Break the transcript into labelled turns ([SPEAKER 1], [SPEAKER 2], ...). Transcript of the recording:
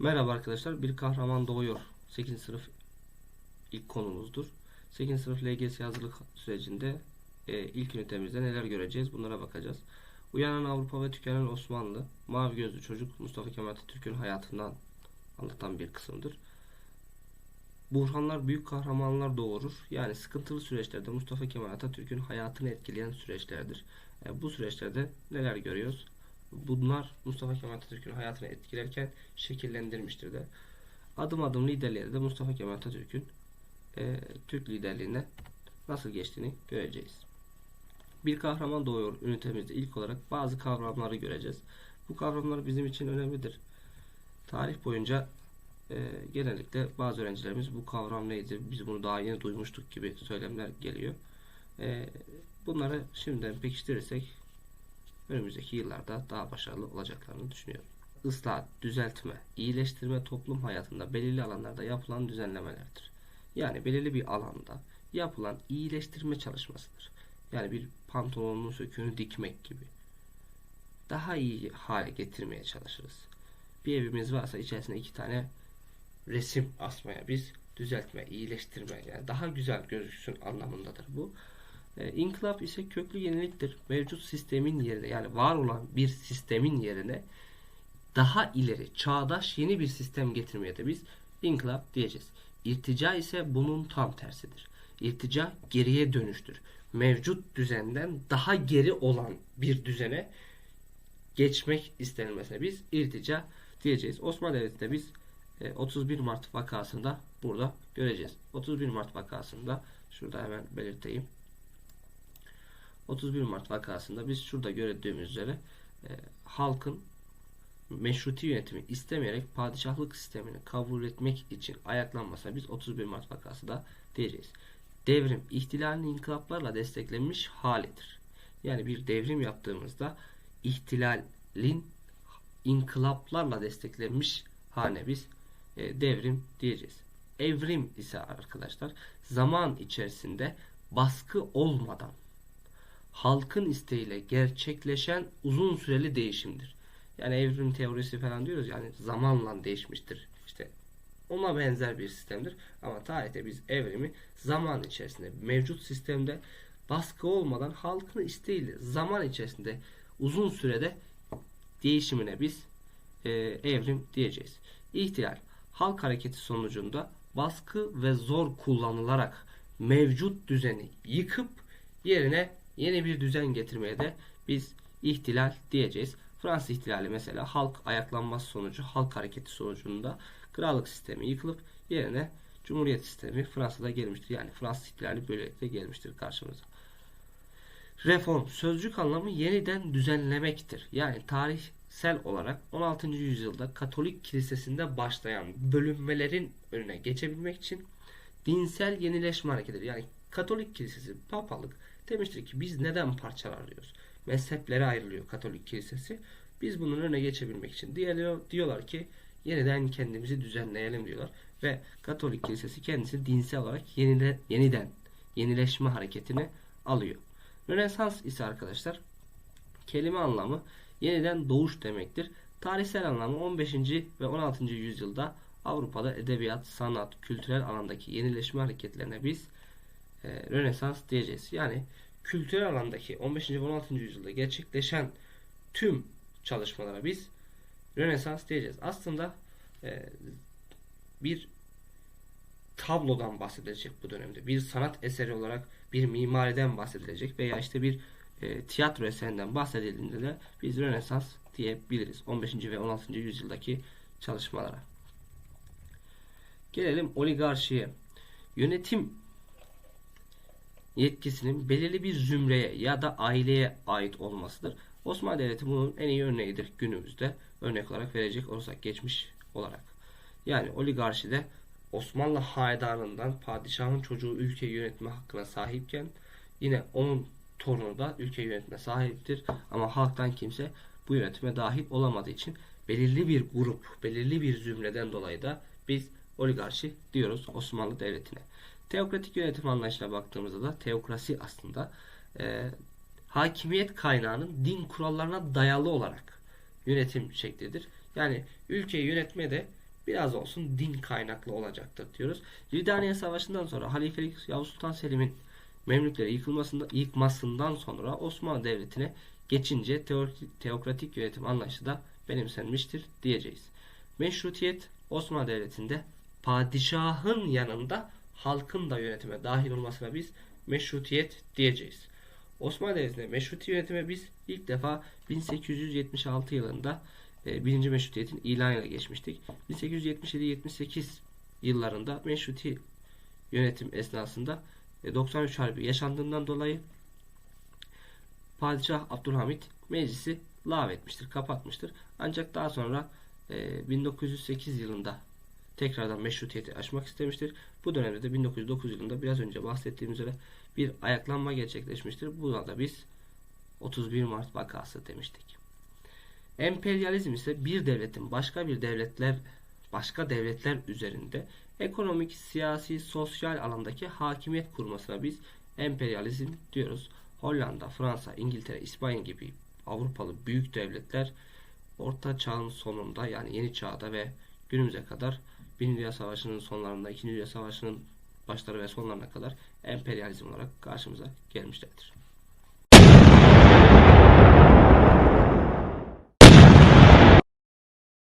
[SPEAKER 1] Merhaba arkadaşlar. Bir kahraman doğuyor. 8. sınıf ilk konumuzdur. 8. sınıf LGS hazırlık sürecinde e, ilk ünitemizde neler göreceğiz? Bunlara bakacağız. Uyanan Avrupa ve tükenen Osmanlı, Mavi Gözlü Çocuk Mustafa Kemal Atatürk'ün hayatından anlatan bir kısımdır. Buhranlar büyük kahramanlar doğurur. Yani sıkıntılı süreçlerde Mustafa Kemal Atatürk'ün hayatını etkileyen süreçlerdir. E, bu süreçlerde neler görüyoruz? Bunlar Mustafa Kemal Atatürk'ün hayatını etkilerken şekillendirmiştir de. Adım adım liderliğe de Mustafa Kemal Atatürk'ün e, Türk liderliğine nasıl geçtiğini göreceğiz. Bir kahraman doğuyor ünitemizde ilk olarak bazı kavramları göreceğiz. Bu kavramlar bizim için önemlidir. Tarih boyunca e, genellikle bazı öğrencilerimiz bu kavram neydi, biz bunu daha yeni duymuştuk gibi söylemler geliyor. E, bunları şimdiden pekiştirirsek önümüzdeki yıllarda daha başarılı olacaklarını düşünüyorum. Islah, düzeltme, iyileştirme toplum hayatında belirli alanlarda yapılan düzenlemelerdir. Yani belirli bir alanda yapılan iyileştirme çalışmasıdır. Yani bir pantolonun söküğünü dikmek gibi. Daha iyi hale getirmeye çalışırız. Bir evimiz varsa içerisine iki tane resim asmaya biz düzeltme, iyileştirme yani daha güzel gözüksün anlamındadır bu. E, inkılap ise köklü yeniliktir. Mevcut sistemin yerine yani var olan bir sistemin yerine daha ileri, çağdaş yeni bir sistem getirmeye de biz inkılap diyeceğiz. İrtica ise bunun tam tersidir. İrtica geriye dönüştür. Mevcut düzenden daha geri olan bir düzene geçmek istenilmesine biz irtica diyeceğiz. Osmanlı Devleti'nde biz 31 Mart vakasında burada göreceğiz. 31 Mart vakasında şurada hemen belirteyim. 31 Mart vakasında biz şurada gördüğümüz üzere e, halkın meşruti yönetimi istemeyerek padişahlık sistemini kabul etmek için ayaklanmasına biz 31 Mart vakası da diyeceğiz. Devrim ihtilalin inkılaplarla desteklenmiş halidir. Yani bir devrim yaptığımızda ihtilalin inkılaplarla desteklenmiş haline biz e, devrim diyeceğiz. Evrim ise arkadaşlar zaman içerisinde baskı olmadan halkın isteğiyle gerçekleşen uzun süreli değişimdir. Yani evrim teorisi falan diyoruz yani zamanla değişmiştir. İşte ona benzer bir sistemdir. Ama tarihte biz evrimi zaman içerisinde mevcut sistemde baskı olmadan halkın isteğiyle zaman içerisinde uzun sürede değişimine biz e, evrim diyeceğiz. İhtilal halk hareketi sonucunda baskı ve zor kullanılarak mevcut düzeni yıkıp yerine yeni bir düzen getirmeye de biz ihtilal diyeceğiz. Fransız ihtilali mesela halk ayaklanması sonucu, halk hareketi sonucunda krallık sistemi yıkılıp yerine cumhuriyet sistemi Fransa'da gelmiştir. Yani Fransız ihtilali böylelikle gelmiştir karşımıza. Reform sözcük anlamı yeniden düzenlemektir. Yani tarihsel olarak 16. yüzyılda Katolik kilisesinde başlayan bölünmelerin önüne geçebilmek için dinsel yenileşme hareketidir. Yani Katolik kilisesi, papalık demiştir ki biz neden parçalanıyoruz? Mezheplere ayrılıyor Katolik kilisesi. Biz bunun önüne geçebilmek için diyor, diyorlar ki yeniden kendimizi düzenleyelim diyorlar. Ve Katolik kilisesi kendisi dinsel olarak yenile, yeniden yenileşme hareketini alıyor. Rönesans ise arkadaşlar kelime anlamı yeniden doğuş demektir. Tarihsel anlamı 15. ve 16. yüzyılda Avrupa'da edebiyat, sanat, kültürel alandaki yenileşme hareketlerine biz e, Rönesans diyeceğiz. Yani kültürel alandaki 15. ve 16. yüzyılda gerçekleşen tüm çalışmalara biz Rönesans diyeceğiz. Aslında e, bir tablodan bahsedilecek bu dönemde. Bir sanat eseri olarak bir mimariden bahsedilecek veya işte bir e, tiyatro eserinden bahsedildiğinde de biz Rönesans diyebiliriz. 15. ve 16. yüzyıldaki çalışmalara. Gelelim oligarşiye. Yönetim yetkisinin belirli bir zümreye ya da aileye ait olmasıdır. Osmanlı Devleti bunun en iyi örneğidir günümüzde. Örnek olarak verecek olursak geçmiş olarak. Yani oligarşide Osmanlı hanedanından padişahın çocuğu ülkeyi yönetme hakkına sahipken yine onun torunu da ülke yönetme sahiptir. Ama halktan kimse bu yönetime dahil olamadığı için belirli bir grup, belirli bir zümreden dolayı da biz oligarşi diyoruz Osmanlı Devleti'ne. Teokratik yönetim anlayışına baktığımızda da teokrasi aslında e, hakimiyet kaynağının din kurallarına dayalı olarak yönetim şeklidir. Yani ülkeyi yönetme de biraz olsun din kaynaklı olacaktır diyoruz. Ridaniye Savaşı'ndan sonra Halifelik Yavuz Sultan Selim'in Memlükleri yıkılmasında, yıkmasından sonra Osmanlı Devleti'ne geçince teokratik yönetim anlayışı da benimsenmiştir diyeceğiz. Meşrutiyet Osmanlı Devleti'nde padişahın yanında halkın da yönetime dahil olmasına biz meşrutiyet diyeceğiz. Osmanlı Devleti'nde meşruti yönetime biz ilk defa 1876 yılında e, birinci meşrutiyetin ilanıyla geçmiştik. 1877-78 yıllarında meşruti yönetim esnasında 93 e, Harbi yaşandığından dolayı Padişah Abdülhamit meclisi lağvetmiştir, kapatmıştır. Ancak daha sonra 1908 yılında tekrardan meşrutiyeti aşmak istemiştir. Bu dönemde de 1909 yılında biraz önce bahsettiğim üzere bir ayaklanma gerçekleşmiştir. Buna da biz 31 Mart vakası demiştik. Emperyalizm ise bir devletin başka bir devletler başka devletler üzerinde ekonomik, siyasi, sosyal alandaki hakimiyet kurmasına biz emperyalizm diyoruz. Hollanda, Fransa, İngiltere, İspanya gibi Avrupalı büyük devletler Orta Çağ'ın sonunda yani Yeni Çağ'da ve günümüze kadar Birinci Dünya Savaşı'nın sonlarında, İkinci Dünya Savaşı'nın başları ve sonlarına kadar emperyalizm olarak karşımıza gelmişlerdir.